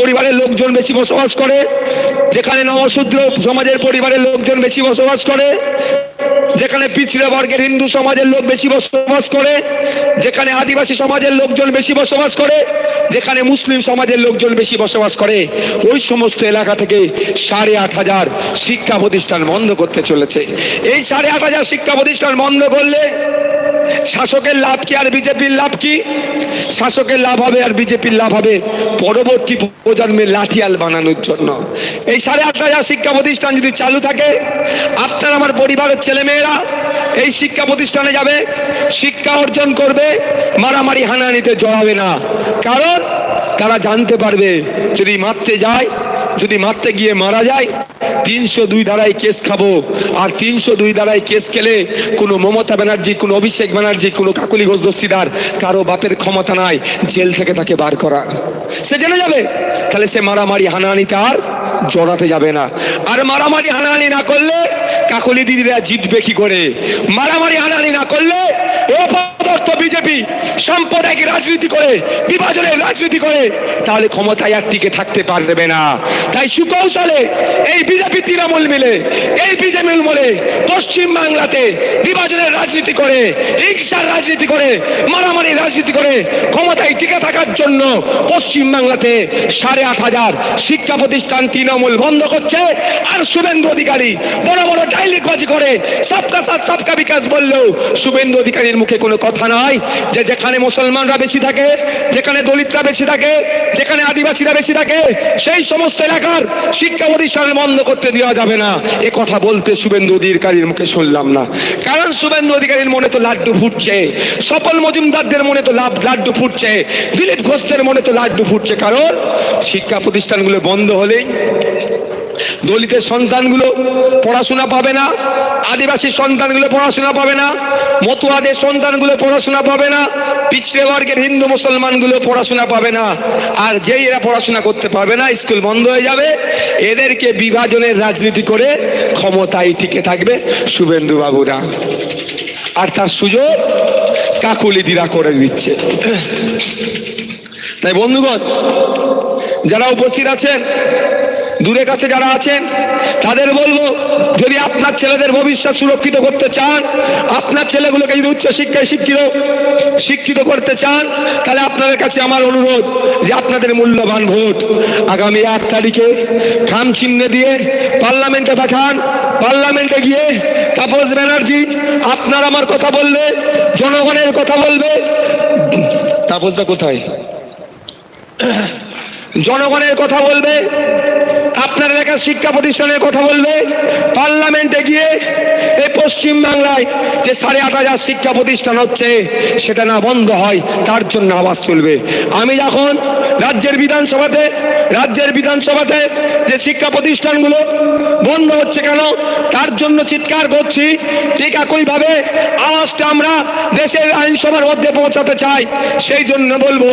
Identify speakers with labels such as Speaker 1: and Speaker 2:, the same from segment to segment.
Speaker 1: পরিবারের লোকজন বেশি বসবাস করে, যেখানে নবশূদ্র সমাজের পরিবারের লোকজন বেশি বসবাস করে, যেখানে পিছড়ে বর্গের হিন্দু সমাজের লোক বেশি বসবাস করে, যেখানে আদিবাসী সমাজের লোকজন বেশি বসবাস করে, যেখানে মুসলিম সমাজের লোকজন বেশি বসবাস করে। ওই সমস্ত এলাকা থেকে সাড়ে আট হাজার শিক্ষা প্রতিষ্ঠান বন্ধ করতে চলেছে। এই সাড়ে আট হাজার শিক্ষা প্রতিষ্ঠান বন্ধ করলে শাসকের লাভ কি আর বিজেপির লাভ কি? শাসকের লাভ হবে আর বিজেপির লাভ হবে পরবর্তী প্রজন্মের লাঠিয়াল বানানোর জন্য। এই সাড়ে আট হাজার শিক্ষা প্রতিষ্ঠান যদি চালু থাকে, আপনার আমার পরিবারের ছেলেমেয়েরা এই শিক্ষা প্রতিষ্ঠানে যাবে, শিক্ষা অর্জন করবে, মারামারি হানাহানিতে জড়াবে না। কারণ তারা জানতে পারবে, যদি মারতে যায় যদি মারতে গিয়ে মারা যায়, তিনশো দুই ধারায় কেস খাব। আর তিনশো দুই ধারায় কেস খেলে কোনো মমতা ব্যানার্জি, কোনো অভিষেক ব্যানার্জি, কোনো কাকুলি ঘোষ দস্তিদার কারও বাপের ক্ষমতা নাই, জেল থেকে তাকে বার করার। সে জেনে যাবে। তাহলে সে মারামারি হানাহানিতে আর জড়াতে যাবে না। আর মারামারি হানাহানি না করলে কাকলি দিদিরা জিতবে কি করে? মারামারি হানাহানি না করলে এ পদার্থ বিজেপি সাম্প্রদায়িক রাজনীতি করে, বিভাজনের রাজনীতি করে, তাহলে ক্ষমতায় আর টিকে থাকতে পারবে না। তাই সুকৌশলে এই বিজেপি তৃণমূল মিলে, এই বিজেপি মিলে পশ্চিম বাংলাতে বিভাজনের রাজনীতি করে, হিংসার রাজনীতি করে মারামারি রাজনীতি করে ক্ষমতায় টিকে থাকার জন্য পশ্চিম বাংলাতে সাড়ে আট হাজার শিক্ষা প্রতিষ্ঠান তৃণমূল বন্ধ করছে। আর শুভেন্দু অধিকারী বড় বড় ডাইলিকবাজি করে, সবকা সাথ, সবকা বিকাশ বললেও শুভেন্দু অধিকারীর মুখে কোনো কথা নাই যে যেখানে মুসলমানরা বেশি থাকে, যেখানে দলিতরা বেশি থাকে, যেখানে আদিবাসীরা বেশি থাকে, সেই সমস্ত এলাকার শিক্ষা প্রতিষ্ঠান বন্ধ করতে দেওয়া যাবে না। এ কথা বলতে শুভেন্দু অধিকারীর মুখে শুনলাম না। কারণ শুভেন্দু অধিকারীর মনে তো লাড্ডু ফুটছে। সফল মজুমদারদের মনে তো লাভ লাড্ডু ফুটছে। দিলীপ ঘোষদের মনে তো লাড্ডু ফুটছে। কারণ শিক্ষা প্রতিষ্ঠানগুলো বন্ধ হলেই দলিতের সন্তানগুলো পড়াশোনা পাবে না, আদিবাসী সন্তানগুলো পড়াশোনা পাবে না, মতুয়াদের সন্তানগুলো পড়াশোনা পাবে না পিছড়ে বর্গের হিন্দু মুসলমানগুলো পড়াশোনা পাবে না। আর যেই এরা পড়াশোনা করতে পারবে না, স্কুল বন্ধ হয়ে যাবে। এদেরকে বিভাজনের রাজনীতি করে ক্ষমতায় টিকে থাকবে শুভেন্দু বাবুরা আর তার সুযোগ কাকুলিদিরা করে দিচ্ছে। তাই বন্ধুগণ, যারা উপস্থিত আছেন দূরে কাছে যারা আছেন, তাদের বলব, যদি আপনার ছেলেদের ভবিষ্যৎ সুরক্ষিত করতে চান, আপনার ছেলেগুলোকে যদি উচ্চশিক্ষায় শিক্ষিত শিক্ষিত করতে চান, তাহলে আপনাদের কাছে আমার অনুরোধ যে আপনাদের মূল্যবান ভোট আগামী এক তারিখে খাম চিহ্নে দিয়ে পার্লামেন্টে পাঠান। পার্লামেন্টে গিয়ে তাপস ব্যানার্জি আপনার আমার কথা বলবে, জনগণের কথা বলবে। তাপসদা কোথায়? জনগণের কথা বলবে। আপনার এলাকার শিক্ষা প্রতিষ্ঠানের কথা বলবে, পার্লামেন্টে গিয়ে এই পশ্চিম বাংলায় যে সাড়ে আট হাজার শিক্ষা প্রতিষ্ঠান হচ্ছে, সেটা না বন্ধ হয়, তার জন্য আওয়াজ তুলবে। আমি যখন রাজ্যের বিধানসভাতে রাজ্যের বিধানসভাতে যে শিক্ষা প্রতিষ্ঠানগুলো বন্ধ হচ্ছে কেন, তার জন্য চিৎকার করছি, ঠিক একইভাবে আওয়াজটা আমরা দেশের আইনসভার মধ্যে পৌঁছাতে চাই, সেই জন্য বলব,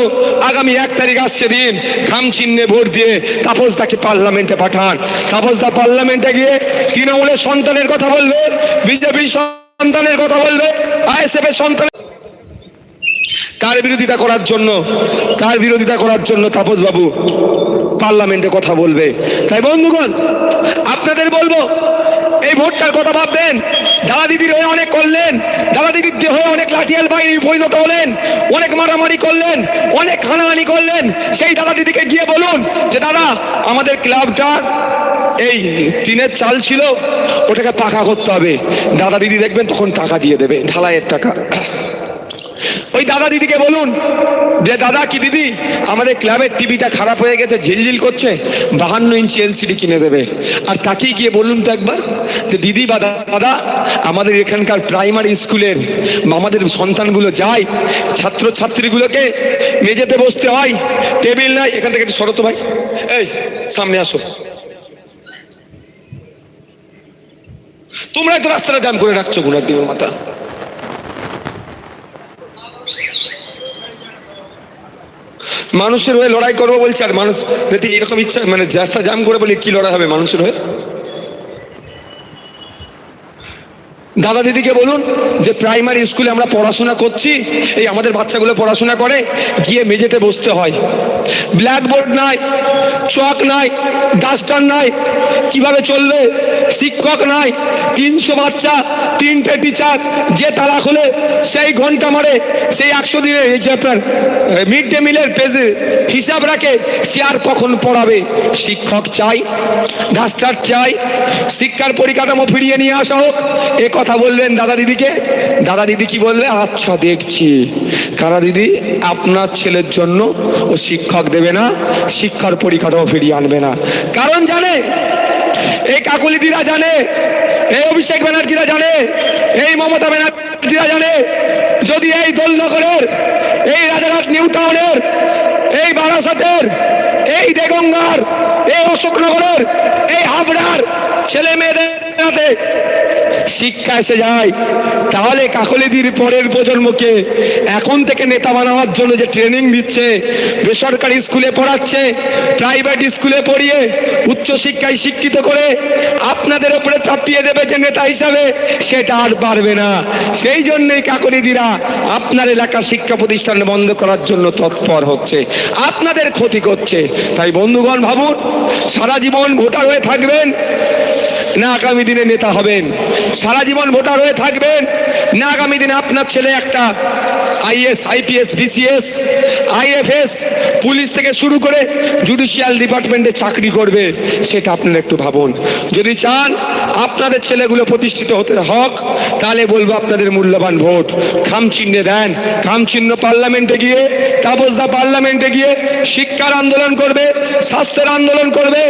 Speaker 1: আগামী এক তারিখ আসছে দিন খাম চিহ্নে ভোট দিয়ে তাপসদাকে পার্লামেন্টে পাঠান। তাপসদা পার্লামেন্টে গিয়ে তৃণমূলের সন্তানের কথা বলবে, বিজেপির সন্তানের কথা বলবে আইএসএফ এর সন্তান তার বিরোধিতা করার জন্য তার বিরোধিতা করার জন্য তাপস বাবু পার্লামেন্টে কথা বলবে। তাই বন্ধুগণ, আপনাদের বলব, এই ভোটটার কথা ভাববেন। দাদা দিদির হয়ে অনেক করলেন, দাদা দিদির হয়ে অনেক লাঠিয়াল বাহিনী পরিণত হলেন, অনেক মারামারি করলেন, অনেক হানাহানি করলেন। সেই দাদা দিদিকে গিয়ে বলুন যে, দাদা, আমাদের ক্লাবটা এই টিনের চাল ছিল, ওটাকে পাকা করতে হবে। দাদা দিদি দেখবেন তখন টাকা দিয়ে দেবে, ঢালাইয়ের টাকা। ওই দাদা দিদিকে বলুন। যে দাদা কি দিদি, আমাদের ক্লাবের টিভিটা খারাপ হয়ে গেছে, ঝিলঝিল করছে, বাহান্ন ইঞ্চি এলসিডি কিনে দেবে। আর তাকেই গিয়ে বলুন তো একবার, যে দিদি বা দাদা, আমাদের এখানকার প্রাইমারি স্কুলের আমাদের সন্তানগুলো যায় ছাত্র ছাত্রীগুলোকে মেঝেতে বসতে হয়, টেবিল নাই, এখান থেকে একটু সরত ভাই। এই, সামনে আসো। তোমরাই তো রাস্তাটা জাম করে রাখছো, গুণার দিনের মাথা মানুষের হয়ে লড়াই করব বলছে, আর মানুষ যদি এরকম ইচ্ছা মানে জাস্তা জাম করে বলি, কি লড়াই হবে মানুষের হয়ে? দাদা দিদিকে বলুন যে প্রাইমারি স্কুলে আমরা পড়াশোনা করছি, এই আমাদের বাচ্চাগুলো পড়াশোনা করে, গিয়ে মেঝেতে বসতে হয়। ব্ল্যাকবোর্ড নাই চক নাই ডাস্টার নাই, কীভাবে চলবে? শিক্ষক নাই, তিনশো বাচ্চা, তিনটে টিচার যে তালা খোলে, সেই ঘণ্টা মারে, সেই একশো দিনে যে আপনার মিড ডে মিলের পেজে হিসাব রাখে, সে আর কখন পড়াবে? শিক্ষক চাই ডাস্টার চাই, শিক্ষার পরিকাঠামো ফিরিয়ে নিয়ে আসা হোক, এ কথা বলবেন দাদা দিদিকে? দাদা দিদি কি বলবে? আচ্ছা দেখছি। কারা দিদি? আপনার ছেলের জন্য ও শিক্ষক দেবে না, শিক্ষার পরিকাঠামো ফিরিয়ে আনবে না। কারণ জানে, এই কাকুলিদিরা জানে, এই অভিষেক ব্যানার্জিরা জানে, এই মমতা ব্যানার্জিরা জানে, যদি এই দোলনগরের এই রাজারহাট নিউ টাউনের, এই বারাসাতের, এই দেগঙ্গার, এই অশোকনগরের, এই হাবড়ার ছেলে মেয়েদের শিক্ষা এসে যায়। তাহলে কাকলিদির পরের প্রজন্মকে এখন থেকে নেতা বানানোর জন্য যে ট্রেনিং দিচ্ছে, বেসরকারি স্কুলে পড়াচ্ছে প্রাইভেট স্কুলে পড়িয়ে উচ্চশিক্ষায় শিক্ষিত করে আপনাদের ওপরে চাপিয়ে দেবে যে নেতা হিসাবে, সেটা আর পারবে না। সেই জন্যই কাকলিদিরা আপনার এলাকা শিক্ষা প্রতিষ্ঠান বন্ধ করার জন্য তৎপর হচ্ছে। আপনাদের ক্ষতি করছে। তাই বন্ধুগণ, ভাবুন, সারা জীবন ভোটার হয়ে থাকবেন না আগামী দিনে নেতা হবেন। সারা জীবন ভোটার হয়ে থাকবেন। না আগামী দিনে আপনার ছেলে একটা IAS, IPS, BCS IFS police থেকে শুরু করে জুডিশিয়াল ডিপার্টমেন্টে চাকরি করবে, সেটা আপনারা একটু ভাবুন। যদি চান আপনাদের ছেলেগুলো প্রতিষ্ঠিত হতে হক, তাহলে বলব আপনাদের মূল্যবান ভোট। খাম চিহ্নে দেন খাম চিহ্ন পার্লামেন্টে গিয়ে তাপসদা পার্লামেন্টে গিয়ে শিক্ষার আন্দোলন করবে, স্বাস্থ্যের আন্দোলন করবে,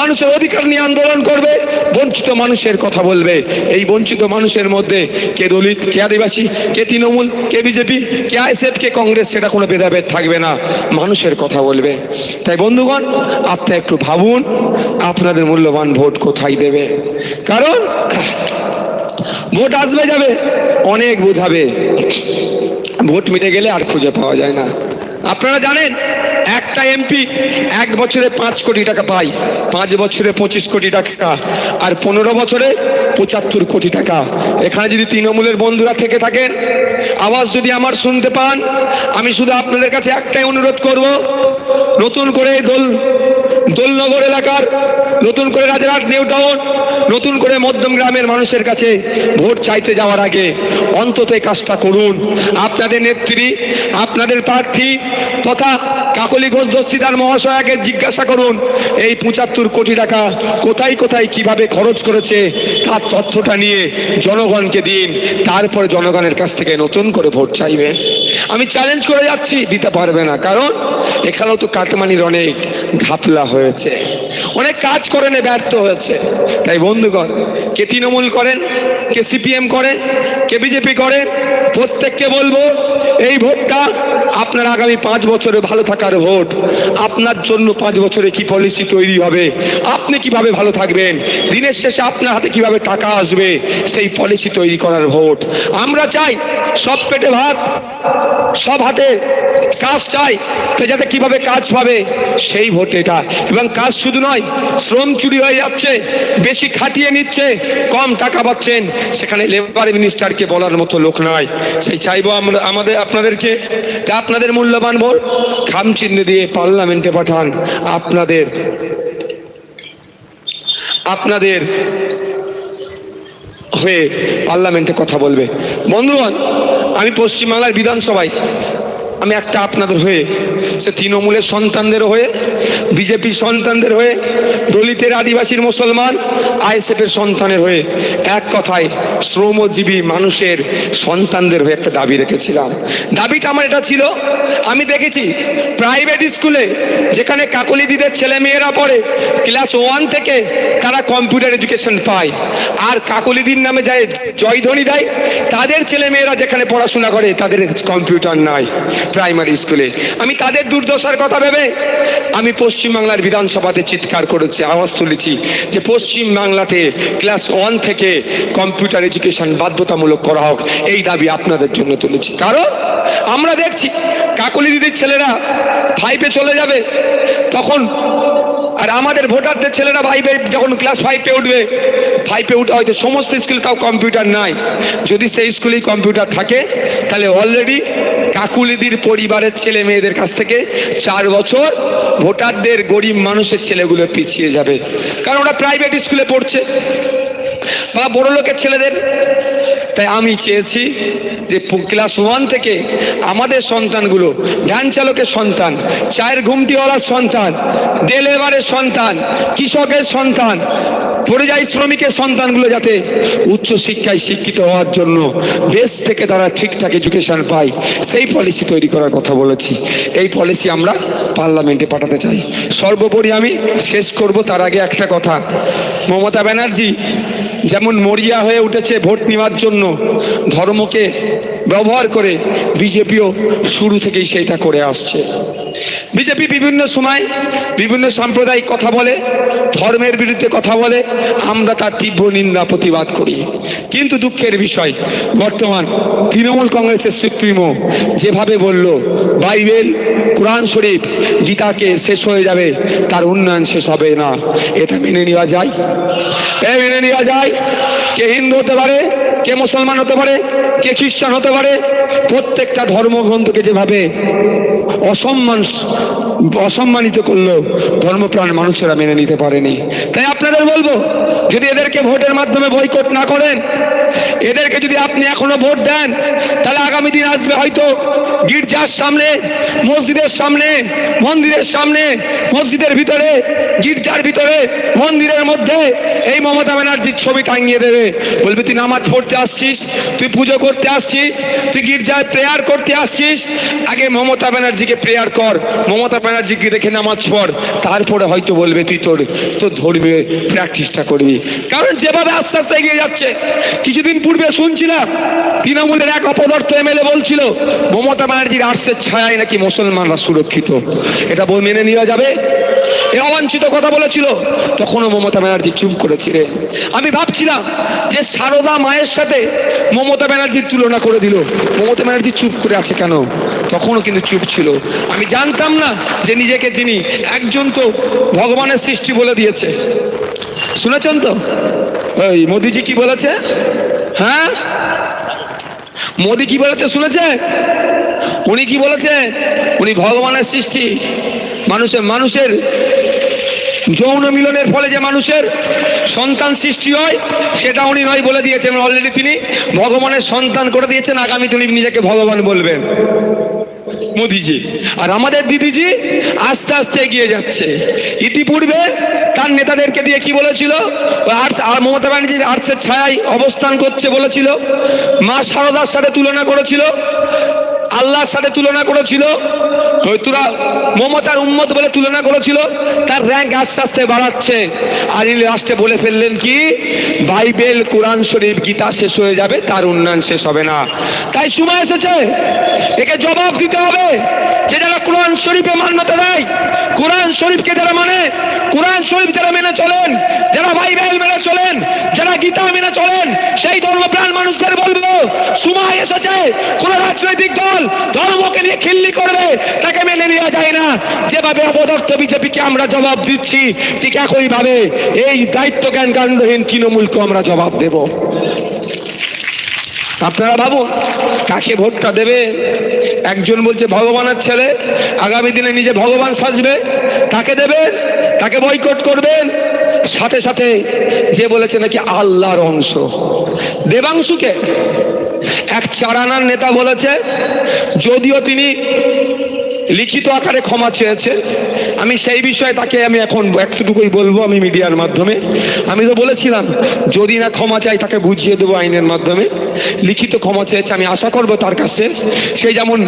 Speaker 1: মানুষের অধিকার নিয়ে আন্দোলন করবে, বঞ্চিত মানুষের কথা বলবে। এই বঞ্চিত মানুষের মধ্যে কে দলিত, কে আদিবাসী, কে তৃণমূল, কে বিজেপি, কে আইএসএফ, কে কংগ্রেস, সেটা কোনো ভেদাভেদ থাকবে না, মানুষের কথা বলবে। তাই বন্ধুগণ, আপনি একটু ভাবুন, আপনাদের মূল্যবান ভোট কোথায় দেবে? কারণ, ভোট আসবে যাবে, অনেক বোঝাবে। ভোট মিটে গেলে আর খুঁজে পাওয়া যায় না। আপনারা জানেন একটা এমপি এক বছরে পাঁচ কোটি টাকা পায়, পাঁচ বছরে পঁচিশ কোটি টাকা, আর পনেরো বছরে পঁচাত্তর কোটি টাকা। এখানে যদি তৃণমূলের বন্ধুরা থেকে থাকেন, আওয়াজ যদি আমার শুনতে পান, আমি শুধু আপনাদের কাছে একটাই অনুরোধ করব, নতুন করে দোল, দোলনগর এলাকার, নতুন করে রাজারহাট, নিউ টাউন, নতুন করে মধ্যম গ্রামের মানুষের কাছে ভোট চাইতে যাওয়ার আগে অন্তত কাজটা করুন। আপনাদের নেত্রী, আপনাদের প্রার্থী তথা কাকলি ঘোষ দস্তিদার মহাশয়াকে জিজ্ঞাসা করুন, এই পঁচাত্তর কোটি টাকা কোথায় কোথায়, কীভাবে খরচ করেছে, তার তথ্যটা নিয়ে জনগণকে দিন, তারপরে জনগণের কাছ থেকে নতুন করে ভোট চাইবে। আমি চ্যালেঞ্জ করে যাচ্ছি, দিতে পারবে না, কারণ এখানেও তো কাটমানির অনেক ঘাপলা হয়েছে। অনেক কাজ করেন ব্যর্থ হয়েছে। তাই বন্ধুগণ, কে তৃণমূল করেন, কে সিপিএম করেন, কে বিজেপি করেন, প্রত্যেককে বলব, এই ভোটটা আপনার আগামী পাঁচ বছরে ভালো থাকার ভোট। আপনার জন্য পাঁচ বছরে কি পলিসি তৈরি হবে? আপনি কীভাবে ভালো থাকবেন? দিনের শেষে আপনার হাতে কীভাবে টাকা আসবে? সেই পলিসি তৈরি করার ভোট। আমরা চাই সব পেটে ভাত, সব হাতে কাজ চাই, তো যাতে কীভাবে কাজ পাবে, সেই ভোট এটা। এবং কাজ শুধু নয়, শ্রম চুরি হয়ে যাচ্ছে, বেশি খাটিয়ে নিচ্ছে, কম টাকা পাচ্ছেন। সেখানে লেবার মিনিস্টারকে বলার মতো লোক নয় সেই চাইব আমরা আমাদের আপনাদেরকে আপনাদের মূল্যবান ভোট খাম চিহ্ন দিয়ে পার্লামেন্টে পাঠান। আপনাদের আপনাদের হয়ে পার্লামেন্টে কথা বলবে। বন্ধুগণ, আমি পশ্চিমবাংলার বিধানসভায় আমি একটা আপনাদের হয়ে সে তৃণমূলের সন্তানদের হয়ে, বিজেপির সন্তানদের হয়ে, দলিতের আদিবাসীর মুসলমান, আইএসএফের সন্তানের হয়ে এক কথায় শ্রমজীবী মানুষের সন্তানদের হয়ে একটা দাবি রেখেছিলাম। দাবিটা আমার এটা ছিল, আমি দেখেছি প্রাইভেট স্কুলে যেখানে কাকলিদিদের ছেলে মেয়েরা পড়ে ক্লাস ওয়ান থেকে তারা কম্পিউটার এডুকেশন পায়। আর কাকলিদির নামে যায় জয়ধ্বনি দেয় তাদের ছেলে মেয়েরা যেখানে পড়াশোনা করে, তাদের কম্পিউটার নাই প্রাইমারি স্কুলে আমি তাদের দুর্দশার কথা ভেবে আমি পশ্চিমবাংলার বিধানসভাতে চিৎকার করেছি, আওয়াজ তুলেছি যে পশ্চিম বাংলাতে ক্লাস ওয়ান থেকে কম্পিউটার এডুকেশন বাধ্যতামূলক করা হোক, এই দাবি আপনাদের জন্য তুলেছি। কারণ আমরা দেখছি, কাকলি দিদির ছেলেরা ফাইভে চলে যাবে, তখন আর আমাদের ভোটারদের ছেলেরা ফাইভে যখন ক্লাস ফাইভে উঠবে ফাইভে উঠে হয়তো সমস্ত স্কুলে তাও কম্পিউটার নাই। যদি সেই স্কুলেই কম্পিউটার থাকে, তাহলে অলরেডি কাকুলিদির পরিবারের ছেলে মেয়েদের কাছ থেকে চার বছর ভোটারদের গরিব মানুষের ছেলেগুলো পিছিয়ে যাবে। কারণ ওরা প্রাইভেট স্কুলে পড়ছে। বা বড় লোকের ছেলেদের তাই আমি চেয়েছি যে ক্লাস ওয়ান থেকে আমাদের সন্তানগুলো, ভ্যান চালকের সন্তান, চায়ের ঘুমটিওয়ালার সন্তান ডে লেবারের সন্তান, কৃষকের সন্তান, পরিযায়ী শ্রমিকের সন্তানগুলো যাতে উচ্চ শিক্ষায় শিক্ষিত হওয়ার জন্য বেশ থেকে তারা ঠিকঠাক এডুকেশন পায়, সেই পলিসি তৈরি করার কথা বলেছি। এই পলিসি আমরা পার্লামেন্টে পাঠাতে চাই। সর্বোপরি আমি শেষ করব তার আগে একটা কথা। মমতা ব্যানার্জি যেমন মরিয়া হয়ে উঠেছে ভোট নেওয়ার জন্য ধর্মকে ব্যবহার করে বিজেপিও শুরু থেকেই সেটা করে আসছে। বিজেপি বিভিন্ন সময় বিভিন্ন সাম্প্রদায়িক কথা বলে, ধর্মের বিরুদ্ধে কথা বলে, আমরা তার তীব্র নিন্দা, প্রতিবাদ করি। কিন্তু দুঃখের বিষয়, বর্তমান তৃণমূল কংগ্রেসের সুপ্রিমো যেভাবে বলল, বাইবেল, কোরআন শরীফ গীতাকে শেষ হয়ে যাবে, তার উন্নয়ন শেষ হবে না। এটা মেনে নেওয়া যায়। এ মেনে নেওয়া যায়। কে হিন্দু হতে পারে কে মুসলমান হতে পারে কে খ্রিস্টান হতে পারে প্রত্যেকটা ধর্মগ্রন্থকে যেভাবে অসম্মান অসম্মানিত করল, ধর্মপ্রাণ মানুষেরা মেনে নিতে পারেনি। তাই আপনাদের বলব, যদি এদেরকে ভোটের মাধ্যমে বয়কট না করেন, এদেরকে যদি আপনি এখনও ভোট দেন, তাহলে আগামী দিন আসবে হয়তো গির্জার সামনে, মসজিদের সামনে, মন্দিরের সামনে, মসজিদের ভিতরে, গির্জার ভিতরে, মন্দিরের মধ্যে এই মমতা ব্যানার্জির ছবি টাঙিয়ে দেবে। বলবি, তুই নামাজ পড়তে আসছিস, তুই পুজো করতে আসছিস, তুই গির্জায় প্রেয়ার করতে আসছিস, আগে মমতা ব্যানার্জিকে প্রেয়ার কর, মমতা ব্যানার্জিকে দেখে নামাজ পড়, তারপরে হয়তো বলবে, তুই তোর তোর ধর্মীয় প্র্যাকটিসটা করবি। কারণ যেভাবে আস্তে আস্তে এগিয়ে যাচ্ছে, কিছুদিন পূর্বে শুনছিলাম, তৃণমূলের এক অপদার্থ এমএলএ বলছিল, মমতা ব্যানার্জির আর্টসের ছায়ায় নাকি মুসলমানরা সুরক্ষিত? এটা মেনে নেওয়া যাবে? এ অবাঞ্ছিত কথা বলেছিল। তখনও মমতা ব্যানার্জি চুপ করেছিলে আমি ভাবছিলাম যে সারদা মায়ের সাথে মমতা ব্যানার্জির তুলনা করে দিল। মমতা ব্যানার্জি চুপ করে আছে কেন? তখনও কিন্তু চুপ ছিল। আমি জানতাম না যে নিজেকে তিনি একজন তো ভগবানের সৃষ্টি বলে দিয়েছে। শুনেছেন তো? ওই মোদিজি কি বলেছে? হ্যাঁ? মোদি কি বলেছে শুনেছে? উনি কি বলেছে? উনি ভগবানের সৃষ্টি। মানুষের মানুষের যৌন মিলনের ফলে যে মানুষের সন্তান সৃষ্টি হয়, সেটা উনি নয় বলে দিয়েছেন। অলরেডি তিনি ভগবানের সন্তান করে দিয়েছেন। আগামী তিনি নিজেকে ভগবান বলবেন। মোদিজি। আর আমাদের দিদিজি আস্তে আস্তে এগিয়ে যাচ্ছে। ইতিপূর্বে তার নেতাদেরকে দিয়ে কি বলেছিল? আর্টস আর মমতা ব্যানার্জির আর্টসের ছায় অবস্থান করছে বলেছিল। মা সারদার সাথে তুলনা করেছিল। আল্লাহর সাথে তুলনা করেছিল ওই তোরা মমতার উম্মত বলে তুলনা করেছিল, তার র্যাঙ্ক আস্তে আস্তে বাড়াচ্ছে। আর লাস্টে বলে ফেললেন কি, বাইবেল, কোরআন শরীফ গীতা শেষ হয়ে যাবে, তার উন্নয়ন শেষ হবে না। তাই সময় এসেছে, একে জবাব দিতে হবে, যে যারা কোরআন শরীফে মান্যতা দেয়, কোরআন শরীফকে যারা মানে কোরআন শরীফ যারা মেনে চলেন, যারা বাইবেল মেনে চলেন, যারা গীতা মেনে চলেন, সেই ধর্মপ্রাণ মানুষদের বলব, সময় এসেছে, কোন রাজনৈতিক দল ধর্মকে নিয়ে খিল্লি করবে তাকে মেনে নেওয়া যায় না। যেভাবে অপদার্থ বিজেপিকে আমরা জবাব দিচ্ছি, ঠিক একইভাবে এই দায়িত্ব জ্ঞান কাণ্ডহীন তৃণমূলকে আমরা জবাব দেব। আপনারা ভাবুন, কাকে ভোটটা দেবে? একজন বলছে, ভগবানের ছেলে, আগামী দিনে নিজে ভগবান সাজবে কাকে দেবেন, তাকে বয়কট করবেন। সাথে সাথে যে বলেছে নাকি আল্লাহর অংশ। দেবাংশুকে এক চারানার নেতা বলেছে, যদিও তিনি লিখিত আকারে ক্ষমা চেয়েছে, আমি সেই বিষয়ে তাকে আমি এখন একটুকুই বলব আমি মিডিয়ার মাধ্যমে। আমি তো বলেছিলাম, যদি না ক্ষমা চাই তাকে বুঝিয়ে দেবো আইনের মাধ্যমে। লিখিত ক্ষমা চেয়েছে, আমি আশা করব তার কাছে। সে যেমন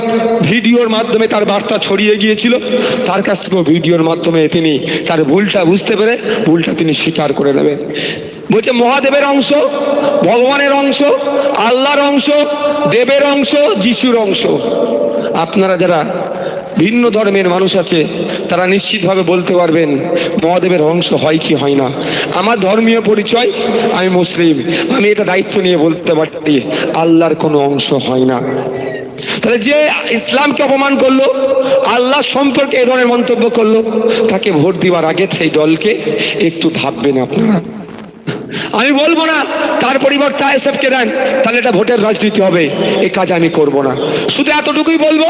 Speaker 1: ভিডিওর মাধ্যমে তার বার্তা ছড়িয়ে গিয়েছিল, তার কাছ থেকেও ভিডিওর মাধ্যমে তিনি তার ভুলটা বুঝতে পেরে, ভুলটা তিনি স্বীকার করে নেবেন। বলছে মহাদেবের অংশ, ভগবানের অংশ, আল্লাহর অংশ, দেবের অংশ, যিশুর অংশ। আপনারা যারা ভিন্ন ধর্মের মানুষ আছে, তারা নিশ্চিতভাবে বলতে পারবেন, মহাদেবের অংশ হয় কি হয় না। আমার ধর্মীয় পরিচয়, আমি মুসলিম, আমি এটা দায়িত্ব নিয়ে বলতে পারি আল্লাহর কোনো অংশ হয় না। তাহলে যে ইসলামকে অপমান করল, আল্লাহ সম্পর্কে এ ধরনের মন্তব্য করল, তাকে ভোট দিবার আগে সেই দলকে একটু ভাববেন আপনারা। আমি বলব না, তার পরিবর্তে আইএসএফকে দেন, তাহলে এটা ভোটের রাজনীতি হবে, এই কাজ আমি করব না। শুধু এতটুকুই বলব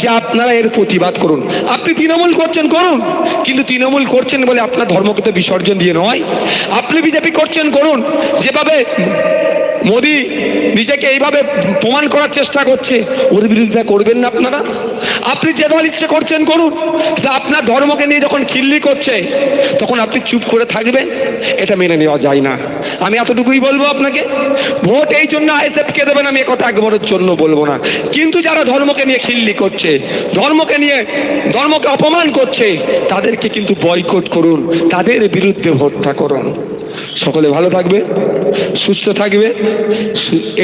Speaker 1: যে আপনারা এর প্রতিবাদ করুন। আপনি তৃণমূল করছেন, করুন, কিন্তু তৃণমূল করছেন বলে আপনার ধর্মকে তো বিসর্জন দিয়ে নয়। আপনি বিজেপি করছেন, করুন, যেভাবে মোদি নিজেকে এইভাবে প্রমাণ করার চেষ্টা করছে। ওর বিরোধিতা করবেন না আপনারা? আপনি যে দল ইচ্ছে করছেন করুন। আপনার ধর্মকে নিয়ে যখন খিল্লি করছে, তখন আপনি চুপ করে থাকবেন। এটা মেনে নেওয়া যায় না। আমি এতটুকুই বলব আপনাকে। ভোট এই জন্য আইএসএফকে দেবেন আমি কথা একবারের জন্য বলব না। কিন্তু যারা ধর্মকে নিয়ে খিল্লি করছে, ধর্মকে নিয়ে, ধর্মকে অপমান করছে, তাদেরকে কিন্তু বয়কট করুন। তাদের বিরুদ্ধে ভোটটা করুন। সকলে ভালো থাকবে, সুস্থ থাকবে।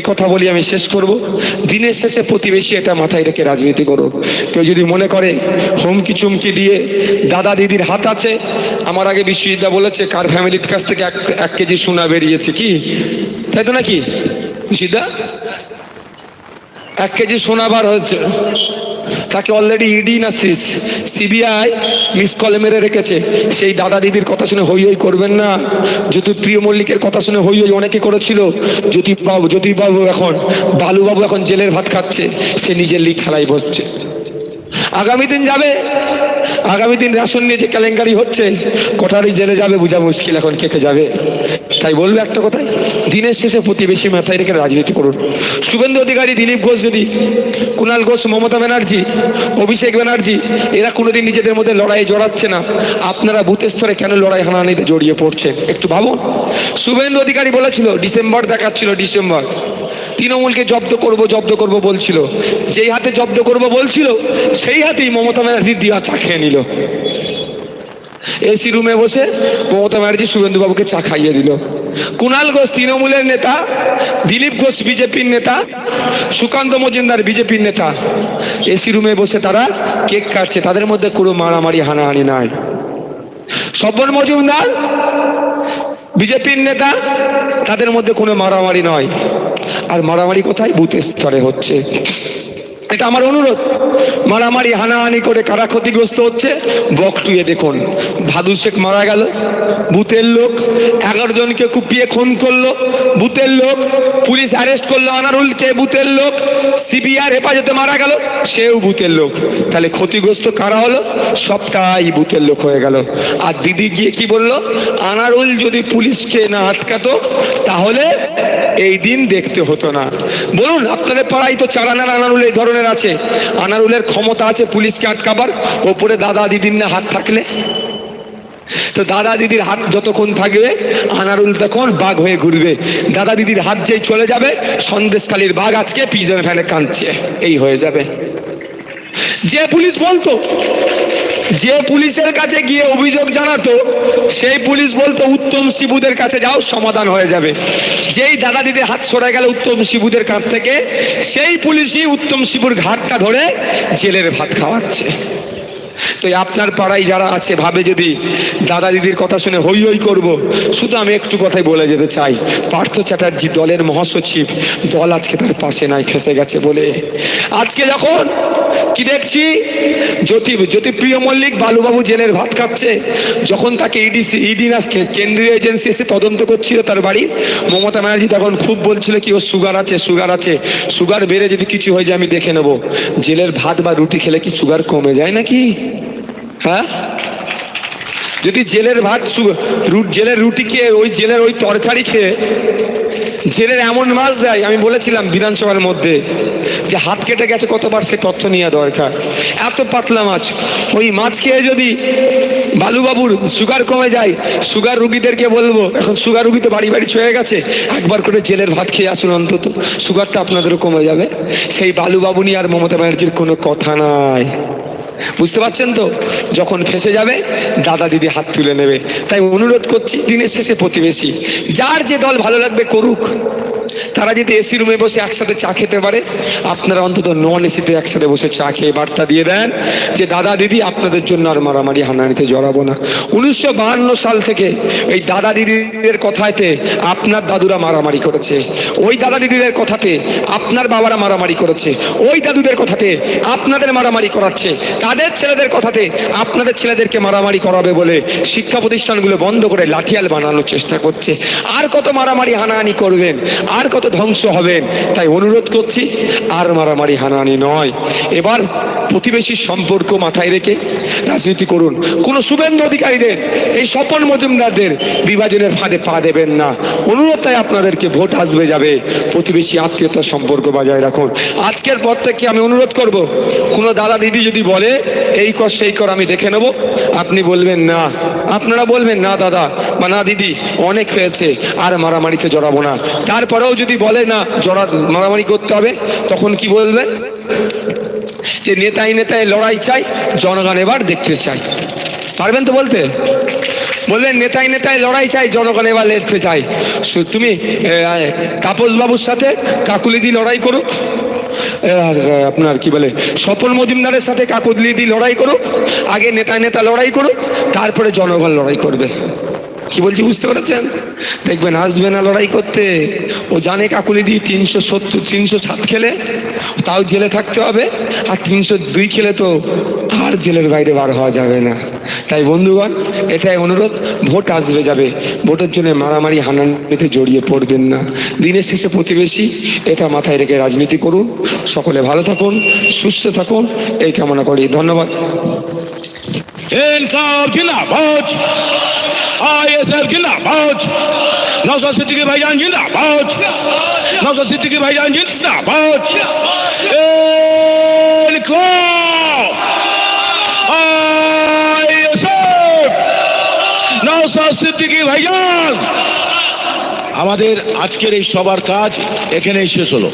Speaker 1: কথা বলি আমি শেষ করব। দিনের শেষে প্রতিবেশী এটা মাথায় রেখে রাজনীতি করো কেউ যদি মনে করে, হুমকি চুমকি দিয়ে দাদা দিদির হাত আছে, আমার আগে বিশ্ববিদ্যা বলেছে, কার ফ্যামিলির কাছ থেকে এক এক কেজি সোনা বেরিয়েছে কি? তাই তো নাকি? বিশ্ববিদ্যা এক কেজি সোনা বার হয়েছে। তাকে অলরেডি ইডি না সিবিআই মিস কলে মেরে রেখেছে। সেই দাদা দিদির কথা শুনে হই হই করবেন না। যদি প্রিয় মল্লিকের কথা শুনে হই হই অনেকে করেছিল জ্যোতিবাবু জ্যোতিবাবু এখন, বালুবাবু এখন জেলের ভাত খাচ্ছে, সে নিজের লিগ খেলায় বসছে। আগামী দিন যাবে। আগামী দিন রেশন নিয়ে যে কেলেঙ্কারি হচ্ছে কোঠারি জেলে যাবে বোঝা মুশকিল এখন কে কে যাবে। তাই বলবে একটা কথাই, দিনের শেষে প্রতিবেশী মাথায় রেখে রাজনীতি করুন। শুভেন্দু অধিকারী, দিলীপ ঘোষ যদি কুণাল ঘোষ, মমতা ব্যানার্জি, অভিষেক ব্যানার্জি, এরা কোনোদিন নিজেদের মধ্যে লড়াই জড়াচ্ছে না। আপনারা বুথের স্তরে কেন লড়াই হানাহানিতে জড়িয়ে পড়ছেন? একটু ভাবুন। শুভেন্দু অধিকারী বলেছিল, ডিসেম্বর দেখাচ্ছিল, ডিসেম্বর। তৃণমূলকে জব্দ করব জব্দ করব বলছিল। যেই হাতে জব্দ করব বলছিল, সেই হাতেই মমতা ব্যানার্জি দিয়া চা খেয়ে নিল। এসি রুমে বসে মমতা ব্যানার্জি শুভেন্দুবাবুকে চা খাইয়ে দিল। কুণাল ঘোষ তৃণমূলের নেতা, দিলীপ ঘোষ বিজেপির নেতা, সুকান্ত মজুমদার বিজেপির নেতা। এসি রুমে বসে তারা কেক কাটছে, তাদের মধ্যে কোনো মারামারি, হানাহানি নাই। সব্বর মজুমদার বিজেপির নেতা, তাদের মধ্যে কোনো মারামারি নয়। আর মারামারি কোথায়? বুথের স্তরে হচ্ছে। এটা আমার অনুরোধ। মারামারি, হানাহানি করে কারা ক্ষতিগ্রস্ত হচ্ছে বকটুয়ে দেখুন। ভাদু শেখ মারা গেল, বুথের লোক এগারো জনকে কুপিয়ে খুন করল, বুথের লোক পুলিশ অ্যারেস্ট করল আনারুলকে, বুথের লোক সিবিআর হেফাজতে মারা গেল, সেও বুথের লোক। তাহলে ক্ষতিগ্রস্ত কারা হলো? সবটাই বুথের লোক হয়ে গেল। আর দিদি গিয়ে কি বলল? আনারুল যদি পুলিশকে না আটকাতো, তাহলে এই দিন দেখতে হতো না। বলুন, আপনাদের পাড়ায় তো চারানার আনারুল এই ধরনের আছে। আনারুলের ক্ষমতা আছে পুলিশকে আটকাবার। ওপরে দাদা দিদির না হাত থাকলে? তো দাদা দিদির হাত যতক্ষণ থাকবে, আনারুল তখন বাঘ হয়ে ঘুরবে। দাদা দিদির হাত যেই চলে যাবে সন্দেশকালীর বাঘ আজকে পিজন ভ্যানে কাঁদছে। এই হয়ে যাবে। যে পুলিশ বলতো যে পুলিশের কাছে গিয়ে অভিযোগ জানাতো, সেই পুলিশ বলতো, উত্তম শিবুদের কাছে যাও, সমাধান হয়ে যাবে। যেই দাদা দিদির হাত সরে গেল উত্তম শিবুদের কাছ থেকে, সেই পুলিশই উত্তম শিবুর ঘাটটা ধরে জেলের ভাত খাওয়াচ্ছে। তো আপনার পাড়ায় যারা আছে, ভাবে যদি দাদা দিদির কথা শুনে হই হই করব, শুধু আমি একটু কথাই বলে যেতে চাই। পার্থ চ্যাটার্জি দলের মহাসচিব, দল আজকে তার পাশে নাই, ফেসে গেছে বলে। আজকে যখন কি দেখছি? জ্যোতি, জ্যোতিপ্রিয় মল্লিক বালুবাবু জেলের ভাত খাচ্ছে। যখন তাকে ইডি ইডি না কেন্দ্রীয় এজেন্সি এসে তদন্ত করছিল তার বাড়ি, মমতা ব্যানার্জি তখন খুব বলছিল কি, ও, সুগার আছে সুগার আছে। সুগার বেড়ে যদি কিছু হয়ে যায় আমি দেখে নেব। জেলের ভাত বা রুটি খেলে কি সুগার কমে যায় নাকি? হ্যাঁ? যদি জেলের ভাত জেলের রুটি খেয়ে ওই জেলের ওই তরকারি খেয়ে জেলের এমন মাছ দেয়, আমি বলেছিলাম বিধানসভার মধ্যে, যে হাত কেটে গেছে কতবার সে তথ্য নেওয়া দরকার। এত পাতলা মাছ। ওই মাছ খেয়ে যদি বালুবাবুর সুগার কমে যায়, সুগার রুগীদেরকে বলব, এখন সুগার রুগী তো বাড়ি বাড়ি ছয়ে গেছে, একবার করে জেলের ভাত খেয়ে আসুন অন্তত, সুগারটা আপনাদেরও কমে যাবে। সেই বালুবাবু নিয়ে আর মমতা ব্যানার্জির কোনো কথা নাই। বুঝতে পারছেন তো? যখন ফেসে যাবে, দাদা দিদি হাত তুলে নেবে। তাই অনুরোধ করছি, দিনের শেষে প্রতিবেশী, যার যে দল ভালো লাগবে করুক। তারা যদি এসি রুমে বসে একসাথে চা খেতে পারে, আপনারা অন্তত নন এসিতে একসাথে বসে চা খেয়ে বার্তা দিয়ে দেন যে, দাদা, দিদি, আপনাদের জন্য আর মারামারি হানানিতে জড়াবো না। উনিশশো সাল থেকে এই দাদা দিদিদের কথাতে আপনার দাদুরা মারামারি করেছে। ওই দাদা দিদিদের কথাতে আপনার বাবারা মারামারি করেছে। ওই দাদুদের কথাতে আপনাদের মারামারি করাচ্ছে। তাদের ছেলেদের কথাতে আপনাদের ছেলেদেরকে মারামারি করাবে বলে শিক্ষা প্রতিষ্ঠানগুলো বন্ধ করে লাঠিয়াল বানানোর চেষ্টা করছে। আর কত মারামারি হানাহানি করবেন? আর কত ধ্বংস হবেন তাই অনুরোধ করছি, আর মারামারি হানাহানি নয়। এবার প্রতিবেশীর সম্পর্ক মাথায় রেখে রাজনীতি করুন। কোনো শুভেন্দু অধিকারীদের, এই স্বপন মজুমদারদের বিভাজনের ফাঁদে পা দেবেন না। অনুরোধ তাই আপনাদেরকে, ভোট আসবে যাবে। প্রতিবেশী আত্মীয়তার সম্পর্ক বজায় রাখুন। আজকের পর থেকে আমি অনুরোধ করব, কোনো দাদা দিদি যদি বলে, এই কর, সেই কর, আমি দেখে নেব, আপনি বলবেন, না। আপনারা বলবেন, না দাদা বা না দিদি, অনেক হয়েছে, আর মারামারিতে জড়াবো না। তারপরেও যদি বলে, না জড়া মারামারি করতে হবে, তখন কি বলবেন যে নেতাই নেতায় লড়াই চাই, জনগণ এবার দেখতে চাই। পারবেন তো বলতে? বললেন, নেতাই নেতায় লড়াই চাই, জনগণ এবার দেখতে চাই। তুমি তাপস বাবুর সাথে কাকুলিদি লড়াই করুক। আপনার কি বলে, স্বপন মজুমদারের সাথে কাকুলিদি লড়াই করুক। আগে নেতা নেতা লড়াই করুক, তারপরে জনগণ লড়াই করবে। কি বলছি, বুঝতে পেরেছেন? দেখবেন আসবে না লড়াই করতে, ও জানে কাকুলি দিয়ে তিনশো সত্তর, তিনশো সাত খেলে, তাও জেলে থাকতে হবে, আর তিনশো দুই খেলে তো আর জেলের বাইরে বার হওয়া যাবে না। তাই বন্ধুগণ, এটাই অনুরোধ, ভোট আসবে যাবে, ভোটের জন্য মারামারি হানানিতে জড়িয়ে পড়বেন না। দিনের শেষে প্রতিবেশী, এটা মাথায় রেখে রাজনীতি করুন। সকলে ভালো থাকুন, সুস্থ থাকুন, এই কামনা করি, ধন্যবাদ।
Speaker 2: ইনকাম জিন্দাবাদ। নওশাদ সিদ্দিকী ভাইজান, জিন্দাবাদ। নওশাদ সিদ্দিকী ভাইজান, জিন্দাবাদ। আমাদের আজকের এই সবার কাজ এখানেই শেষ হলো।